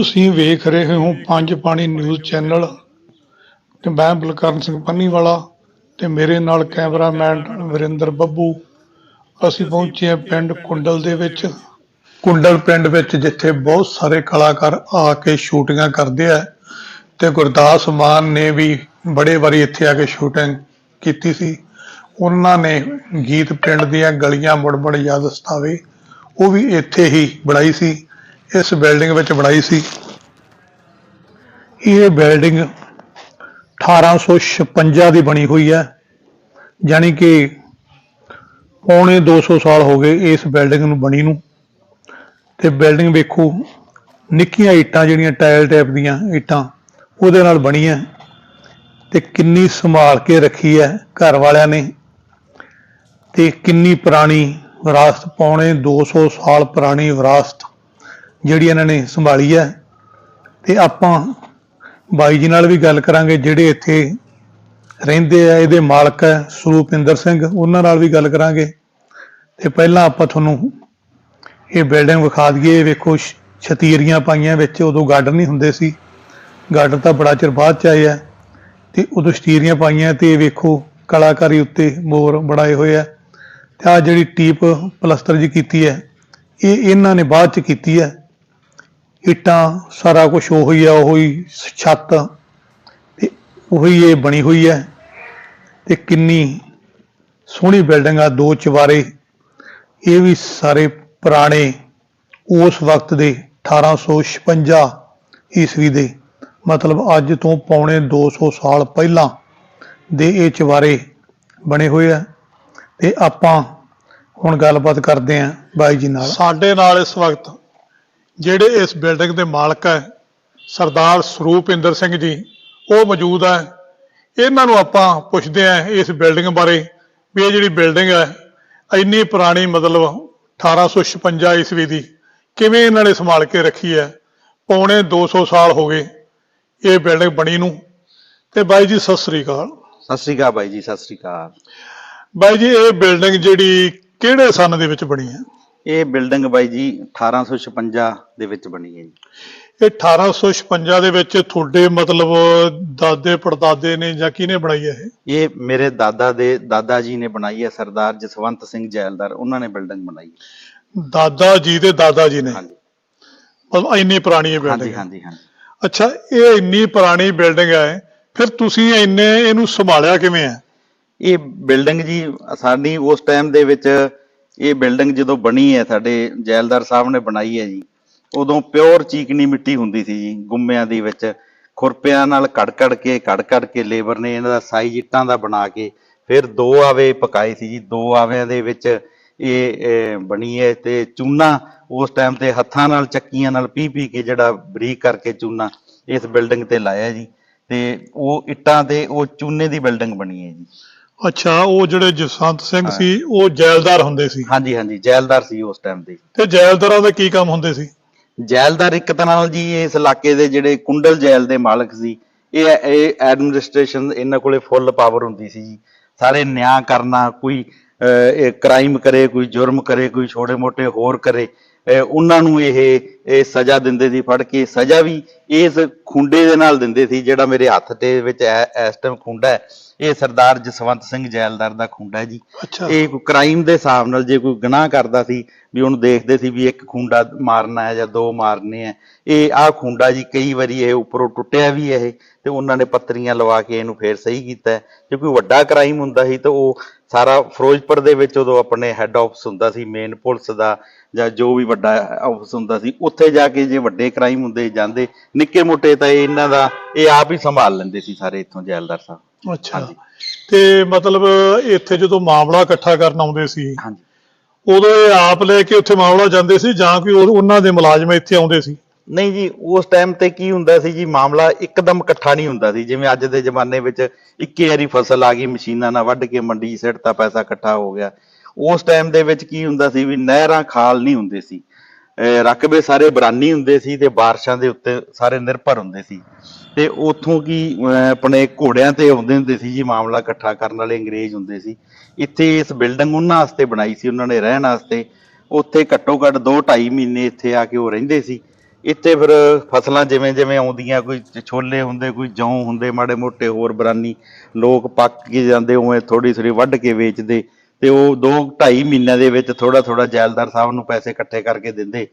ਤੁਸੀਂ ਵੇਖ ਰਹੇ ਹੋ ਪੰਜ ਪਾਣੀ ਨਿਊਜ਼ ਚੈਨਲ ਤੇ ਮੈਂ ਬਲਕਰਨ ਸਿੰਘ ਪੰਨੀਵਾਲਾ ਤੇ ਮੇਰੇ ਨਾਲ ਕੈਮਰਾਮੈਨ ਵਰਿੰਦਰ ਬੱਬੂ। ਅਸੀਂ ਪਹੁੰਚੇ ਹਾਂ ਪਿੰਡ ਕੁੰਡਲ ਦੇ ਵਿੱਚ। ਕੁੰਡਲ ਪਿੰਡ ਵਿੱਚ ਜਿੱਥੇ ਬਹੁਤ ਸਾਰੇ ਕਲਾਕਾਰ ਆ ਕੇ ਸ਼ੂਟਿੰਗਾਂ ਕਰਦੇ ਆ ਤੇ ਗੁਰਦਾਸ ਮਾਨ ਨੇ ਵੀ ਬੜੇ ਵਾਰੀ ਇੱਥੇ ਆ ਕੇ ਸ਼ੂਟਿੰਗ ਕੀਤੀ ਸੀ। ਉਹਨਾਂ ਨੇ ਗੀਤ ਪਿੰਡ ਦੀਆਂ ਗਲੀਆਂ ਮੁੜ ਮੁੜ ਯਾਦ ਸਤਾਵੇ ਉਹ ਵੀ ਇੱਥੇ ਹੀ ਬਣਾਈ ਸੀ। ਇਸ ਬਿਲਡਿੰਗ ਵਿੱਚ ਬਣਾਈ ਸੀ। ਇਹ ਬਿਲਡਿੰਗ 1856 ਦੀ ਬਣੀ ਹੋਈ ਹੈ ਯਾਨੀ ਕਿ ਪੌਣੇ 200 ਸਾਲ ਹੋ ਗਏ ਇਸ ਬਿਲਡਿੰਗ ਨੂੰ ਬਣੀ ਨੂੰ। ਤੇ ਬਿਲਡਿੰਗ ਵੇਖੋ, ਨਿੱਕੀਆਂ ਇੱਟਾਂ ਜਿਹੜੀਆਂ ਟਾਇਲ ਟਾਈਪ ਦੀਆਂ ਇੱਟਾਂ, ਉਹਦੇ ਨਾਲ ਬਣੀ ਹੈ। ਤੇ ਕਿੰਨੀ ਸੰਭਾਲ ਕੇ ਰੱਖੀ ਹੈ ਘਰ ਵਾਲਿਆਂ ਨੇ। ਤੇ ਕਿੰਨੀ ਪੁਰਾਣੀ ਵਿਰਾਸਤ, ਪੌਣੇ 200 ਸਾਲ ਪੁਰਾਣੀ ਵਿਰਾਸਤ ਜਿਹੜੀ ਇਹਨਾਂ ਨੇ ਸੰਭਾਲੀ ਹੈ। ਤੇ ਆਪਾਂ ਬਾਈ ਜੀ ਨਾਲ ਵੀ ਗੱਲ ਕਰਾਂਗੇ, ਜਿਹੜੇ ਇੱਥੇ ਰਹਿੰਦੇ ਆ, ਇਹਦੇ ਮਾਲਕ ਹੈ ਸਰੂਪਿੰਦਰ ਸਿੰਘ, ਉਹਨਾਂ ਨਾਲ ਵੀ ਗੱਲ ਕਰਾਂਗੇ। ਤੇ ਪਹਿਲਾਂ ਆਪਾਂ ਤੁਹਾਨੂੰ ਇਹ ਬਿਲਡਿੰਗ ਵਿਖਾ ਦਈਏ। ਵੇਖੋ ਛਤੀਰੀਆਂ ਪਾਈਆਂ ਵਿੱਚ, ਉਦੋਂ ਗਾਰਡਨ ਨਹੀਂ ਹੁੰਦੇ ਸੀ। ਗਾਰਡਨ ਤਾਂ ਬੜਾ ਚਿਰ ਬਾਅਦ ਚ ਆਏ ਆ। ਤੇ ਉਦੋਂ ਛਤੀਰੀਆਂ ਪਾਈਆਂ ਤੇ ਵੇਖੋ, ਕਲਾਕਾਰੀ ਉੱਤੇ ਮੋਰ ਬਣਾਏ ਹੋਏ ਆ। ਤੇ ਆ ਜਿਹੜੀ ਟੀਪ ਪਲਸਤਰ ਜੀ ਕੀਤੀ ਹੈ, ਇਹ ਇਹਨਾਂ ਨੇ ਬਾਅਦ ਚ ਕੀਤੀ ਹੈ। ਇੱਟਾਂ, ਸਾਰਾ ਕੁਝ ਉਹੀ ਆ, ਉਹੀ ਛੱਤ, ਤੇ ਉਹੀ ਇਹ ਬਣੀ ਹੋਈ ਹੈ। ਤੇ ਕਿੰਨੀ ਸੋਹਣੀ ਬਿਲਡਿੰਗ ਆ, ਦੋ ਚਵਾਰੇ ਇਹ ਵੀ ਸਾਰੇ ਪੁਰਾਣੇ, ਉਸ ਵਕਤ ਦੇ 1856 ਈਸਵੀ ਦੇ। ਮਤਲਬ ਅੱਜ ਤੋਂ ਪੌਣੇ 200 ਸਾਲ ਪਹਿਲਾਂ ਦੇ ਇਹ ਚਵਾਰੇ ਬਣੇ ਹੋਏ ਆ। ਤੇ ਆਪਾਂ ਹੁਣ ਗੱਲਬਾਤ ਕਰਦੇ ਆਂ ਬਾਈ ਜੀ ਨਾਲ। ਸਾਡੇ ਨਾਲ ਇਸ ਵਕਤ ਜਿਹੜੇ ਇਸ ਬਿਲਡਿੰਗ ਦੇ ਮਾਲਕ ਹੈ ਸਰਦਾਰ ਸਰੂਪਿੰਦਰ ਸਿੰਘ ਜੀ ਉਹ ਮੌਜੂਦ ਹੈ। ਇਹਨਾਂ ਨੂੰ ਆਪਾਂ ਪੁੱਛਦੇ ਆਂ ਇਸ ਬਿਲਡਿੰਗ ਬਾਰੇ ਵੀ ਇਹ ਜਿਹੜੀ ਬਿਲਡਿੰਗ ਹੈ ਇੰਨੀ ਪੁਰਾਣੀ ਮਤਲਬ 1856 ਈਸਵੀ ਦੀ ਕਿਵੇਂ ਇਹਨਾਂ ਨੇ ਸੰਭਾਲ ਕੇ ਰੱਖੀ ਹੈ ਪੌਣੇ 200 ਸਾਲ ਹੋ ਗਏ ਇਹ ਬਿਲਡਿੰਗ ਬਣੀ ਨੂੰ। ਤੇ ਬਾਈ ਜੀ ਸਤਿ ਸ੍ਰੀ ਅਕਾਲ। ਸਤਿ ਸ਼੍ਰੀ ਅਕਾਲ ਬਾਈ ਜੀ ਸਤਿ ਸ਼੍ਰੀ ਅਕਾਲ। ਬਾਈ ਜੀ ਇਹ ਬਿਲਡਿੰਗ ਜਿਹੜੀ ਕਿਹੜੇ ਸਨ ਦੇ ਵਿੱਚ ਬਣੀ ਹੈ? ਇਹ ਬਿਲਡਿੰਗ ਬਾਈ ਜੀ 1856 ਦੇ ਵਿੱਚ ਬਣੀ ਹੈ ਜੀ। ਇਹ 1856 ਦੇ ਵਿੱਚ ਤੁਹਾਡੇ ਮਤਲਬ ਦਾਦੇ ਪੜਦਾਦੇ ਨੇ ਜਾਂ ਕਿਹਨੇ ਬਣਾਈ ਹੈ ਇਹ? ਇਹ ਮੇਰੇ ਦਾਦਾ ਦੇ ਦਾਦਾ ਜੀ ਨੇ ਬਣਾਈ ਹੈ ਸਰਦਾਰ ਜਸਵੰਤ ਸਿੰਘ ਜੈਲਦਾਰ ਉਹਨਾਂ ਨੇ ਬਿਲਡਿੰਗ ਬਣਾਈ ਹੈ। ਦਾਦਾ ਜੀ ਦੇ ਦਾਦਾ ਜੀ ਨੇ? ਹਾਂਜੀ। ਮਤਲਬ ਇੰਨੀ ਪੁਰਾਣੀ ਇਹ ਬਿਲਡਿੰਗ ਹਾਂਜੀ ਹਾਂਜੀ ਹਾਂਜੀ। ਅੱਛਾ ਇਹ ਇੰਨੀ ਪੁਰਾਣੀ ਬਿਲਡਿੰਗ ਹੈ ਫਿਰ ਤੁਸੀਂ ਇੰਨੇ ਇਹਨੂੰ ਸੰਭਾਲਿਆ ਕਿਵੇਂ ਹੈ? ਇਹ ਬਿਲਡਿੰਗ ਜੀ ਸਾਡੀ ਉਸ ਟਾਈਮ ਦੇ ਵਿੱਚ ਇਹ ਬਿਲਡਿੰਗ ਜਦੋਂ ਬਣੀ ਹੈ, ਸਾਡੇ ਜੈਲਦਾਰ ਸਾਹਿਬ ਨੇ ਬਣਾਈ ਹੈ ਜੀ, ਉਦੋਂ ਪਿਓਰ ਚੀਕਣੀ ਮਿੱਟੀ ਹੁੰਦੀ ਸੀ ਜੀ, ਗੁੰਮਿਆਂ ਦੀ ਵਿੱਚ। ਖੁਰਪਿਆਂ ਨਾਲ ਕੜ ਕੜ ਕੇ ਕੜ ਕੜ ਕੇ ਲੇਬਰ ਨੇ ਇਹਨਾਂ ਦਾ ਸਾਈਜ਼ ਇੱਟਾਂ ਦਾ ਬਣਾ ਕੇ, ਫਿਰ ਦੋ ਆਵੇ ਪਕਾਏ ਸੀ ਜੀ, ਦੋ ਆਵਿਆਂ ਦੇ ਵਿੱਚ ਇਹ ਬਣੀ ਹੈ ਤੇ ਚੂਨਾ ਉਸ ਟਾਈਮ ਤੇ ਹੱਥਾਂ ਨਾਲ, ਚੱਕੀਆਂ ਨਾਲ ਪੀ ਪੀ ਕੇ ਜਿਹੜਾ ਬਰੀਕ ਕਰਕੇ ਚੂਨਾ ਇਸ ਬਿਲਡਿੰਗ ਤੇ ਲਾਇਆ ਜੀ। ਤੇ ਉਹ ਇੱਟਾਂ ਤੇ ਉਹ ਚੂਨੇ ਦੀ ਬਿਲਡਿੰਗ ਬਣੀ ਹੈ ਜੀ। ਅੱਛਾ ਉਹ ਜਿਹੜੇ ਜਸਵੰਤ ਸਿੰਘ ਸੀ ਉਹ ਜੈਲਦਾਰ ਹੁੰਦੇ ਸੀ। ਹਾਂਜੀ ਹਾਂਜੀ ਜੈਲਦਾਰ ਸੀ ਉਸ ਟਾਈਮ ਦੇ। ਤੇ ਜੈਲਦਾਰਾਂ ਦੇ ਕੀ ਕੰਮ ਹੁੰਦੇ ਸੀ? ਜੈਲਦਾਰ ਇੱਕ ਤਰ੍ਹਾਂ ਨਾਲ ਜੀ ਇਸ ਇਲਾਕੇ ਦੇ ਜਿਹੜੇ ਕੁੰਡਲ ਜੈਲ ਦੇ ਮਾਲਕ ਸੀ ਇਹ ਇਹ ਐਡਮਿਨਿਸਟ੍ਰੇਸ਼ਨ ਇਹਨਾਂ ਕੋਲੇ ਫੁੱਲ ਪਾਵਰ ਹੁੰਦੀ ਸੀ ਜੀ। ਸਾਰੇ ਨਿਆਂ ਕਰਨਾ ਕੋਈ ਇਹ ਕ੍ਰਾਈਮ ਕਰੇ ਕੋਈ ਜੁਰਮ ਕਰੇ ਕੋਈ ਛੋਟੇ ਮੋਟੇ ਹੋਰ ਕਰੇ। ਉਹਨਾਂ ਨੂੰ ਇਹ ਇਹ ਸਜ਼ਾ ਦਿੰਦੇ ਸੀ ਫੜ ਕੇ। ਸਜ਼ਾ ਵੀ ਇਸ ਖੁੰਡੇ ਦੇ ਨਾਲ ਦਿੰਦੇ ਸੀ ਜਿਹੜਾ ਮੇਰੇ ਹੱਥ ਤੇ ਵਿੱਚ ਐ- ਇਸ ਟਾਈਮ ਖੁੰਡਾ ਹੈ। ਇਹ ਸਰਦਾਰ ਜਸਵੰਤ ਸਿੰਘ ਜੈਲਦਾਰ ਦਾ ਖੁੰਡਾ ਜੀ। ਇਹ ਕੋਈ ਕ੍ਰਾਈਮ ਦੇ ਹਿਸਾਬ ਨਾਲ ਜੇ ਕੋਈ ਗੁਨਾਹ ਕਰਦਾ ਸੀ ਵੀ ਉਹਨੂੰ ਦੇਖਦੇ ਸੀ ਵੀ ਇੱਕ ਖੁੰਡਾ ਮਾਰਨਾ ਹੈ ਜਾਂ ਦੋ ਮਾਰਨੇ ਆ ਇਹ ਆਹ ਖੁੰਡਾ ਜੀ ਕਈ ਵਾਰੀ ਇਹ ਉੱਪਰੋਂ ਟੁੱਟਿਆ ਵੀ ਇਹ ਤੇ ਉਹਨਾਂ ਨੇ ਪੱਤਰੀਆਂ ਲਵਾ ਕੇ ਇਹਨੂੰ ਫੇਰ ਸਹੀ ਕੀਤਾ। ਜੇ ਕੋਈ ਵੱਡਾ ਕ੍ਰਾਈਮ ਹੁੰਦਾ ਸੀ ਤਾਂ ਉਹ ਸਾਰਾ ਫਿਰੋਜ਼ਪੁਰ ਦੇ ਵਿੱਚ ਉਦੋਂ ਆਪਣੇ ਹੈੱਡ ਆਫਿਸ ਹੁੰਦਾ ਸੀ ਮੇਨ ਪੁਲਿਸ ਦਾ ਜਾਂ ਜੋ ਵੀ ਵੱਡਾ ਆਫਿਸ ਹੁੰਦਾ ਸੀ ਉੱਥੇ ਜਾ ਕੇ ਜੇ ਵੱਡੇ ਕ੍ਰਾਈਮ ਹੁੰਦੇ ਜਾਂਦੇ ਨਿੱਕੇ ਮੋਟੇ ਤਾਂ ਇਹ ਇਹਨਾਂ ਦਾ ਇਹ ਆਪ ਹੀ ਸੰਭਾਲ ਲੈਂਦੇ ਸੀ ਸਾਰੇ ਇੱਥੋਂ ਜੈਲਦਾਰ ਸਾਹਿਬ। ਅੱਛਾ। ਤੇ ਮਤਲਬ ਇੱਥੇ ਜਦੋਂ ਮਾਮਲਾ ਇਕੱਠਾ ਕਰਨ ਆਉਂਦੇ ਸੀ ਹਾਂਜੀ। ਉਦੋਂ ਇਹ ਆਪ ਲੈ ਕੇ ਉੱਥੇ ਮਾਮਲਾ ਜਾਂਦੇ ਸੀ ਜਾਂ ਕੋਈ ਉਹ- ਉਹਨਾਂ ਦੇ ਮੁਲਾਜ਼ਮ ਇੱਥੇ ਆਉਂਦੇ ਸੀ? ਨਹੀਂ ਜੀ, ਉਸ ਟਾਈਮ ਤੇ ਕੀ ਹੁੰਦਾ ਸੀ ਜੀ, ਮਾਮਲਾ ਇੱਕਦਮ ਇਕੱਠਾ ਨਹੀਂ ਹੁੰਦਾ ਸੀ। ਜਿਵੇਂ ਅੱਜ ਦੇ ਜ਼ਮਾਨੇ ਵਿੱਚ ਇੱਕੇ ਵਾਰੀ ਫਸਲ ਆ ਗਈ, ਮਸ਼ੀਨਾਂ ਨਾਲ ਵੱਢ ਕੇ ਮੰਡੀ 'ਚ ਸਿੱਟਤਾ ਪੈਸਾ ਇਕੱਠਾ ਹੋ ਗਿਆ। ਉਸ ਟਾਈਮ ਦੇ ਵਿੱਚ ਕੀ ਹੁੰਦਾ ਸੀ ਵੀ ਨਹਿਰਾਂ ਖਾਲ ਨਹੀਂ ਹੁੰਦੇ ਸੀ। ਰਕਬੇ ਸਾਰੇ ਬਰਾਨੀ ਹੁੰਦੇ ਸੀ ਤੇ ਬਾਰਿਸ਼ਾਂ ਦੇ ਉੱਤੇ ਸਾਰੇ ਨਿਰਭਰ ਹੁੰਦੇ ਸੀ। ਤੇ ਉਥੋਂ ਕੀ ਆਪਣੇ ਘੋੜਿਆਂ ਤੇ ਆਉਂਦੇ ਹੁੰਦੇ ਸੀ ਜੀ, ਮਾਮਲਾ ਇਕੱਠਾ ਕਰਨ ਵਾਲੇ ਅੰਗਰੇਜ਼ ਹੁੰਦੇ ਸੀ। ਇੱਥੇ ਇਸ ਬਿਲਡਿੰਗ ਉਹਨਾਂ ਵਾਸਤੇ ਬਣਾਈ ਸੀ, ਉਹਨਾਂ ਨੇ ਰਹਿਣ ਵਾਸਤੇ। ਉੱਥੇ ਘੱਟੋ ਘੱਟ 2 2.5 ਮਹੀਨੇ ਇੱਥੇ ਆ ਕੇ ਉਹ ਰਹਿੰਦੇ ਸੀ। ਇੱਥੇ ਫਿਰ ਫਸਲਾਂ ਜਿਵੇਂ ਜਿਵੇਂ ਆਉਂਦੀਆਂ, ਕੋਈ ਛੋਲੇ ਹੁੰਦੇ, ਕੋਈ ਜੌਂ ਹੁੰਦੇ, ਮਾੜੇ ਮੋਟੇ ਹੋਰ ਬਰਾਨੀ, ਲੋਕ ਪੱਕ ਕੇ ਜਾਂਦੇ, ਉਵੇਂ ਥੋੜੀ ਥੋੜੀ ਵੱਢ ਕੇ ਵੇਚਦੇ ਤੇ ਉਹ 2 2.5 ਮਹੀਨਿਆਂ ਦੇ ਵਿੱਚ ਥੋੜਾ ਥੋੜਾ ਜੈਲਦਾਰ ਸਾਹਿਬ ਨੂੰ ਪੈਸੇ ਇਕੱਠੇ ਕਰਕੇ ਦਿੰਦੇ।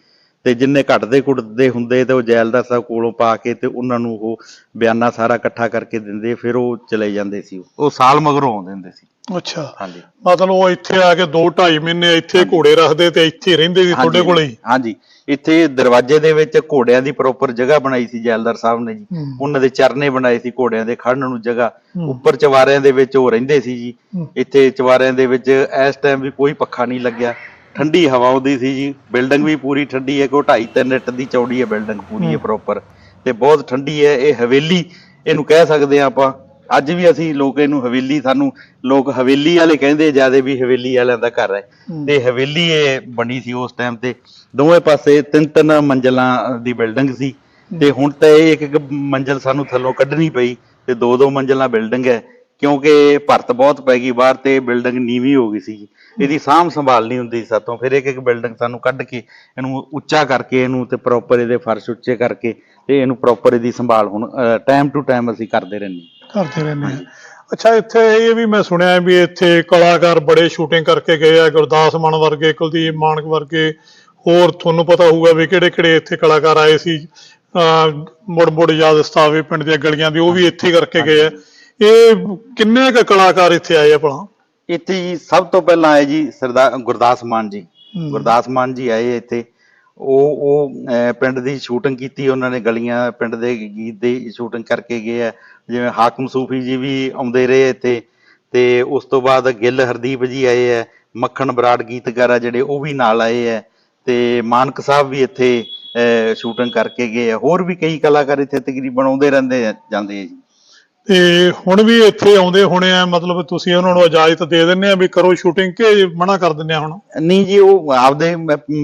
ਤੇ ਜਿੰਨੇ ਘਟਦੇ ਕੁੱਟਦੇ ਹੁੰਦੇ ਤੇ ਉਹ ਜੈਲਦਾਰ ਸਾਹਿਬ ਕੋਲੋਂ ਪਾ ਕੇ ਤੇ ਉਹਨਾਂ ਨੂੰ ਉਹ ਬਿਆਨਾ ਸਾਰਾ ਇਕੱਠਾ ਕਰਕੇ ਦਿੰਦੇ ਫਿਰ ਉਹ ਚਲੇ ਜਾਂਦੇ ਸੀ। ਉਹ ਸਾਲ ਮਗਰੋਂ ਆਉਂਦੇ ਹੁੰਦੇ ਸੀ। ਅੱਛਾ। ਹਾਂਜੀ। ਮਤਲਬ ਉਹ ਇੱਥੇ ਆ ਕੇ 2 2.5 ਮਹੀਨੇ ਇੱਥੇ ਘੋੜੇ ਰੱਖਦੇ ਤੇ ਇੱਥੇ ਰਹਿੰਦੇ ਸੀ ਤੁਹਾਡੇ ਕੋਲੇ? ਹੀ ਹਾਂਜੀ। ਇੱਥੇ ਦਰਵਾਜ਼ੇ ਦੇ ਵਿੱਚ ਘੋੜਿਆਂ ਦੀ ਪ੍ਰੋਪਰ ਜਗ੍ਹਾ ਬਣਾਈ ਸੀ ਜੈਲਦਾਰ ਸਾਹਿਬ ਨੇ ਜੀ। ਹੂੰ। ਉਹਨਾਂ ਦੇ ਚਰਨੇ ਬਣਾਏ ਸੀ ਘੋੜਿਆਂ ਦੇ ਖੜਨ ਨੂੰ ਜਗ੍ਹਾ। ਹੂੰ। ਉੱਪਰ ਚਵਾਰਿਆਂ ਦੇ ਵਿੱਚ ਉਹ ਰਹਿੰਦੇ ਸੀ ਜੀ। ਹੂੰ। ਇੱਥੇ ਚਵਾਰਿਆਂ ਦੇ ਵਿੱਚ ਇਸ ਟਾਈਮ ਵੀ ਕੋਈ ਪੱਖਾ ਨਹੀਂ ਲੱਗਿਆ। ਠੰਡੀ ਹਵਾ ਆਉਂਦੀ ਸੀ ਜੀ। ਬਿਲਡਿੰਗ ਵੀ ਪੂਰੀ ਠੰਡੀ ਹੈ ਕੋਈ 2.5 3 ਇੰਟ ਦੀ ਚੌੜੀ ਹੈ ਬਿਲਡਿੰਗ ਪੂਰੀ ਹੈ। ਪ੍ਰੋਪਰ ਤੇ ਬਹੁਤ ਠੰਡੀ ਹੈ ਇਹ ਹਵੇਲੀ ਇਹਨੂੰ ਕਹਿ ਸਕਦੇ ਆ ਆਪਾਂ। ਅੱਜ ਵੀ ਅਸੀਂ ਲੋਕ ਇਹਨੂੰ ਹਵੇਲੀ ਸਾਨੂੰ ਲੋਕ ਹਵੇਲੀ ਵਾਲੇ ਕਹਿੰਦੇ ਜਿਆਦੇ ਵੀ ਹਵੇਲੀ ਵਾਲਿਆਂ ਦਾ ਘਰ ਹੂੰ। ਤੇ ਹਵੇਲੀ ਇਹ ਬਣੀ ਸੀ ਉਸ ਟਾਈਮ ਤੇ। ਦੋਵੇਂ ਪਾਸੇ ਤਿੰਨ ਤਿੰਨ ਮੰਜ਼ਲਾਂ ਦੀ ਬਿਲਡਿੰਗ ਸੀ। ਤੇ ਹੁਣ ਤਾਂ ਇਹ ਇੱਕ ਇੱਕ ਮੰਜ਼ਲ ਸਾਨੂੰ ਥੱਲੋਂ ਕੱਢਣੀ ਪਈ ਤੇ ਦੋ ਦੋ ਮੰਜ਼ਲਾਂ ਬਿਲਡਿੰਗ ਹੈ। ਕਿਉਂਕਿ ਭਰਤ ਬਹੁਤ ਪੈ ਗਈ ਬਾਹਰ ਤੇ ਬਿਲਡਿੰਗ ਨੀਵੀਂ ਹੋ ਗਈ ਸੀ ਇਹਦੀ ਸਾਂਭ ਸੰਭਾਲ ਨਹੀਂ ਹੁੰਦੀ ਸੀ ਸਾਤੋਂ। ਫਿਰ ਇੱਕ ਇੱਕ ਬਿਲਡਿੰਗ ਸਾਨੂੰ ਕੱਢ ਕੇ ਇਹਨੂੰ ਉੱਚਾ ਕਰਕੇ ਇਹਨੂੰ ਤੇ ਪ੍ਰੋਪਰ ਇਹਦੇ ਫਰਸ਼ ਉੱਚੇ ਕਰਕੇ ਤੇ ਇਹਨੂੰ ਪ੍ਰੋਪਰ ਇਹਦੀ ਸੰਭਾਲ ਹੁਣ ਟਾਈਮ ਟੂ ਟਾਈਮ ਅਸੀਂ ਕਰਦੇ ਰਹਿੰਦੇ ਹਾਂ। ਕਰਦੇ ਰਹਿੰਦੇ ਆ ਅੱਛਾ ਇੱਥੇ ਇਹ ਵੀ ਮੈਂ ਸੁਣਿਆ ਹੈ ਵੀ ਇੱਥੇ ਕਲਾਕਾਰ ਬੜੇ ਸ਼ੂਟਿੰਗ ਕਰਕੇ ਗਏ ਆ ਗੁਰਦਾਸ ਮਾਨ ਵਰਗੇ ਕੁਲਦੀਪ ਮਾਨਕ ਵਰਗੇ। ਹੋਰ ਤੁਹਾਨੂੰ ਪਤਾ ਹੋਊਗਾ ਵੀ ਕਿਹੜੇ ਕਿਹੜੇ ਇੱਥੇ ਕਲਾਕਾਰ ਆਏ ਸੀ ਮੁੜ ਮੁੜ ਯਾਦ ਸਤਾਵੇ ਪਿੰਡ ਦੀਆਂ ਗਲੀਆਂ ਦੀ ਉਹ ਵੀ ਇੱਥੇ ਹੀ ਕਰਕੇ ਗਏ ਆ। ਇਹ ਕਿੰਨੇ ਕੁ ਕਲਾਕਾਰ ਇੱਥੇ ਆਏ ਆ ਭਲਾ? ਇੱਥੇ ਜੀ ਸਭ ਤੋਂ ਪਹਿਲਾਂ ਆਏ ਜੀ ਸਰਦਾਰ ਗੁਰਦਾਸ ਮਾਨ ਜੀ। ਗੁਰਦਾਸ ਮਾਨ ਜੀ ਆਏ ਇੱਥੇ। ਉਹ ਉਹ ਪਿੰਡ ਦੀ ਸ਼ੂਟਿੰਗ ਕੀਤੀ ਉਹਨਾਂ ਨੇ ਗਲੀਆਂ ਪਿੰਡ ਦੇ ਗੀਤ ਦੀ ਸ਼ੂਟਿੰਗ ਕਰਕੇ ਗਏ ਆ। ਜਿਵੇਂ ਹਾਕਮ ਸੂਫੀ ਜੀ ਵੀ ਆਉਂਦੇ ਰਹੇ ਇੱਥੇ ਤੇ ਉਸ ਤੋਂ ਬਾਅਦ ਗਿੱਲ ਹਰਦੀਪ ਜੀ ਆਏ ਆ। ਮੱਖਣ ਬਰਾੜ ਗੀਤਕਾਰ ਆ ਜਿਹੜੇ ਉਹ ਵੀ ਨਾਲ ਆਏ ਆ। ਤੇ ਮਾਨਕ ਸਾਹਿਬ ਵੀ ਇੱਥੇ ਸ਼ੂਟਿੰਗ ਕਰਕੇ ਗਏ ਆ। ਹੋਰ ਵੀ ਕਈ ਕਲਾਕਾਰ ਇੱਥੇ ਤਕਰੀਬਨ ਆਉਂਦੇ ਰਹਿੰਦੇ ਜਾਂਦੇ ਆ ਜੀ। ਤੇ ਹੁਣ ਵੀ ਇੱਥੇ ਆਉਂਦੇ ਹੋਣੇ ਆ ਮਤਲਬ ਤੁਸੀਂ ਉਹਨਾਂ ਨੂੰ ਇਜਾਜ਼ਤ ਦੇ ਦਿੰਦੇ ਆ ਵੀ ਕਰੋ ਸ਼ੂਟਿੰਗ ਕਿ ਮਨਾ ਕਰ ਦਿੰਦੇ ਆ ਹੁਣ? ਨਹੀਂ ਜੀ ਉਹ ਆਪਦੇ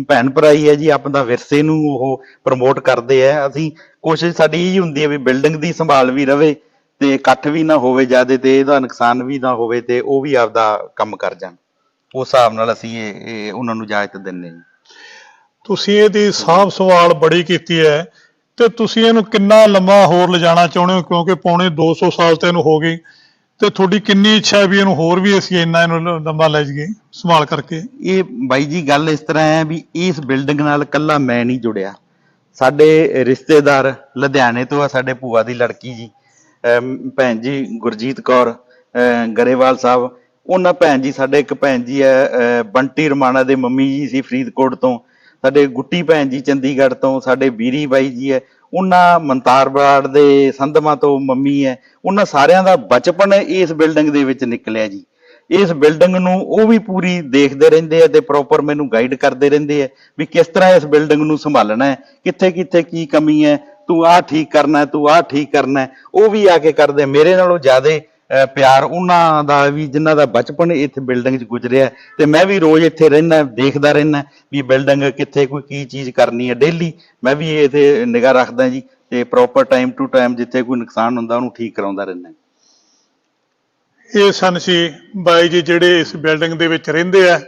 ਭੈਣ ਭਰਾ ਹੀ ਜੀ ਆਪਦਾ ਵਿਰਸੇ ਨੂੰ ਉਹ ਪ੍ਰਮੋਟ ਕਰਦੇ ਆ। ਅਸੀਂ ਕੋਸ਼ਿਸ਼ ਸਾਡੀ ਇਹ ਹੁੰਦੀ ਹੈ ਵੀ ਬਿਲਡਿੰਗ ਦੀ ਸੰਭਾਲ ਵੀ ਰਵੇ ਤੇ ਇਕੱਠ ਵੀ ਨਾ ਹੋਵੇ ਜਿਆਦੇ ਤੇ ਇਹਦਾ ਨੁਕਸਾਨ ਵੀ ਨਾ ਹੋਵੇ ਤੇ ਉਹ ਵੀ ਆਪਦਾ ਕੰਮ ਕਰ ਜਾਣ। ਉਸ ਹਿਸਾਬ ਨਾਲ ਅਸੀਂ ਇਹ ਉਹਨਾਂ ਨੂੰ ਇਜਾਜ਼ਤ ਦਿੰਦੇ ਹਾਂ ਤੁਸੀਂ ਇਹਦੀ ਸਾਂਭ ਸੰਭਾਲ ਬੜੀ ਕੀਤੀ ਹੈ। ਤੇ ਤੁਸੀਂ ਇਹਨੂੰ ਕਿੰਨਾ ਲੰਮਾ ਹੋਰ ਲਿਜਾਣਾ ਚਾਹੁੰਦੇ ਹੋ? ਕਿਉਂਕਿ ਪੌਣੇ 200 ਸਾਲ ਤੇ ਇਹਨੂੰ ਹੋ ਗਈ। ਤੇ ਤੁਹਾਡੀ ਕਿੰਨੀ ਇੱਛਾ ਹੈ ਵੀ ਇਹਨੂੰ ਹੋਰ ਵੀ ਅਸੀਂ ਇੰਨਾ ਇਹਨੂੰ ਲੰਬਾ ਲੈ ਜਾਈਏ, ਸੰਭਾਲ ਕਰਕੇ? ਇਹ ਬਾਈ ਜੀ ਗੱਲ ਇਸ ਤਰ੍ਹਾਂ ਹੈ ਵੀ ਇਸ ਬਿਲਡਿੰਗ ਨਾਲ ਕੱਲਾ ਮੈਂ ਨਹੀਂ ਜੁੜਿਆ। ਸਾਡੇ ਰਿਸ਼ਤੇਦਾਰ ਲੁਧਿਆਣੇ ਤੋਂ ਆ, ਸਾਡੇ ਭੂਆ ਦੀ ਲੜਕੀ ਜੀ, ਅਮ, ਭੈਣ ਜੀ ਗੁਰਜੀਤ ਕੌਰ, ਅਮ, ਗਰੇਵਾਲ ਸਾਹਿਬ। ਉਹਨਾਂ ਭੈਣ ਜੀ, ਸਾਡੇ ਇੱਕ ਭੈਣ ਜੀ ਹੈ ਅਮ ਬੰਟੀ ਰਮਾਣਾ ਦੇ ਮੰਮੀ ਜੀ ਸੀ ਫਰੀਦਕੋਟ ਤੋਂ। ਸਾਡੇ ਗੁੱਟੀ ਭੈਣ ਜੀ ਚੰਡੀਗੜ੍ਹ ਤੋਂ, ਸਾਡੇ ਵੀਰੀ ਬਾਈ ਜੀ ਹੈ, ਉਹਨਾਂ ਮੰਤਾਰ ਬਰਾੜ ਦੇ ਸੰਧਮਾ ਤੋਂ ਮੰਮੀ ਹੈ, ਉਹਨਾਂ ਸਾਰਿਆਂ ਦਾ ਬਚਪਨ ਇਸ ਬਿਲਡਿੰਗ ਦੇ ਵਿੱਚ ਨਿਕਲਿਆ ਜੀ। ਇਸ ਬਿਲਡਿੰਗ ਨੂੰ ਉਹ ਵੀ ਪੂਰੀ ਦੇਖਦੇ ਰਹਿੰਦੇ ਆ ਤੇ ਪ੍ਰੋਪਰ ਮੈਨੂੰ ਗਾਈਡ ਕਰਦੇ ਰਹਿੰਦੇ ਆ ਵੀ ਕਿਸ ਤਰ੍ਹਾਂ ਇਸ ਬਿਲਡਿੰਗ ਨੂੰ ਸੰਭਾਲਣਾ ਹੈ ਕਿੱਥੇ ਕਿੱਥੇ ਕੀ ਕਮੀ ਹੈ, ਤੂੰ ਆਹ ਠੀਕ ਕਰਨਾ ਤੂੰ ਆਹ ਠੀਕ ਕਰਨਾ ਉਹ ਵੀ ਆ ਕੇ ਕਰਦੇ, ਮੇਰੇ ਨਾਲੋਂ ਜ਼ਿਆਦਾ ਪਿਆਰ ਉਹਨਾਂ ਦਾ ਵੀ, ਜਿਨ੍ਹਾਂ ਦਾ ਬਚਪਨ ਇੱਥੇ ਬਿਲਡਿੰਗ 'ਚ ਗੁਜ਼ਰਿਆ। ਤੇ ਮੈਂ ਵੀ ਰੋਜ਼ ਇੱਥੇ ਰਹਿਣਾ ਦੇਖਦਾ ਰਹਿਣਾ ਵੀ ਬਿਲਡਿੰਗ ਕਿੱਥੇ, ਕੋਈ ਕੀ ਚੀਜ਼ ਕਰਨੀ ਹੈ ਡੇਲੀ। ਮੈਂ ਵੀ ਇਹ ਤੇ ਨਿਗਾਹ ਰੱਖਦਾ ਜੀ, ਤੇ ਪ੍ਰੋਪਰ ਟਾਈਮ ਟੂ ਟਾਈਮ ਜਿੱਥੇ ਕੋਈ ਨੁਕਸਾਨ ਹੁੰਦਾ, ਉਹਨੂੰ ਠੀਕ ਕਰਾਉਂਦਾ ਰਹਿਣਾ ਇਹ ਸਨ ਸੀ ਬਾਈ ਜੀ ਜਿਹੜੇ ਇਸ ਬਿਲਡਿੰਗ ਦੇ ਵਿੱਚ ਰਹਿੰਦੇ ਆ।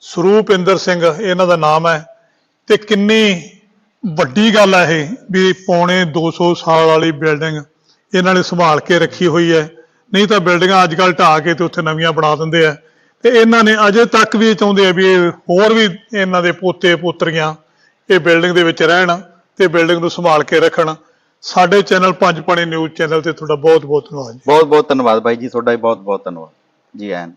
ਸਰੂਪਿੰਦਰ ਸਿੰਘ, ਇਹਨਾਂ ਦਾ ਨਾਮ ਹੈ। ਤੇ ਕਿੰਨੀ ਵੱਡੀ ਗੱਲ ਹੈ ਇਹ ਵੀ ਪੌਣੇ 200 ਸਾਲ ਵਾਲੀ ਬਿਲਡਿੰਗ ਇਹਨਾਂ ਨੇ ਸੰਭਾਲ ਕੇ ਰੱਖੀ ਹੋਈ ਹੈ। ਨਹੀਂ ਤਾਂ ਬਿਲਡਿੰਗਾਂ ਅੱਜ ਕੱਲ੍ਹ ਢਾਹ ਕੇ ਤੇ ਉੱਥੇ ਨਵੀਆਂ ਬਣਾ ਦਿੰਦੇ ਆ। ਤੇ ਇਹਨਾਂ ਨੇ ਅਜੇ ਤੱਕ ਵੀ ਇਹ ਚਾਹੁੰਦੇ ਆ ਵੀ ਇਹ ਹੋਰ ਵੀ ਇਹਨਾਂ ਦੇ ਪੋਤੇ ਪੋਤਰੀਆਂ ਇਹ ਬਿਲਡਿੰਗ ਦੇ ਵਿੱਚ ਰਹਿਣ ਤੇ ਬਿਲਡਿੰਗ ਨੂੰ ਸੰਭਾਲ ਕੇ ਰੱਖਣ। ਸਾਡੇ ਚੈਨਲ ਪੰਜ ਪਾਣੀ ਨਿਊਜ਼ ਚੈਨਲ ਤੇ ਤੁਹਾਡਾ ਬਹੁਤ ਬਹੁਤ ਧੰਨਵਾਦ ਬਹੁਤ ਬਹੁਤ ਧੰਨਵਾਦ ਬਾਈ ਜੀ, ਤੁਹਾਡਾ ਵੀ ਬਹੁਤ ਬਹੁਤ ਧੰਨਵਾਦ। ਜੀ ਐਨ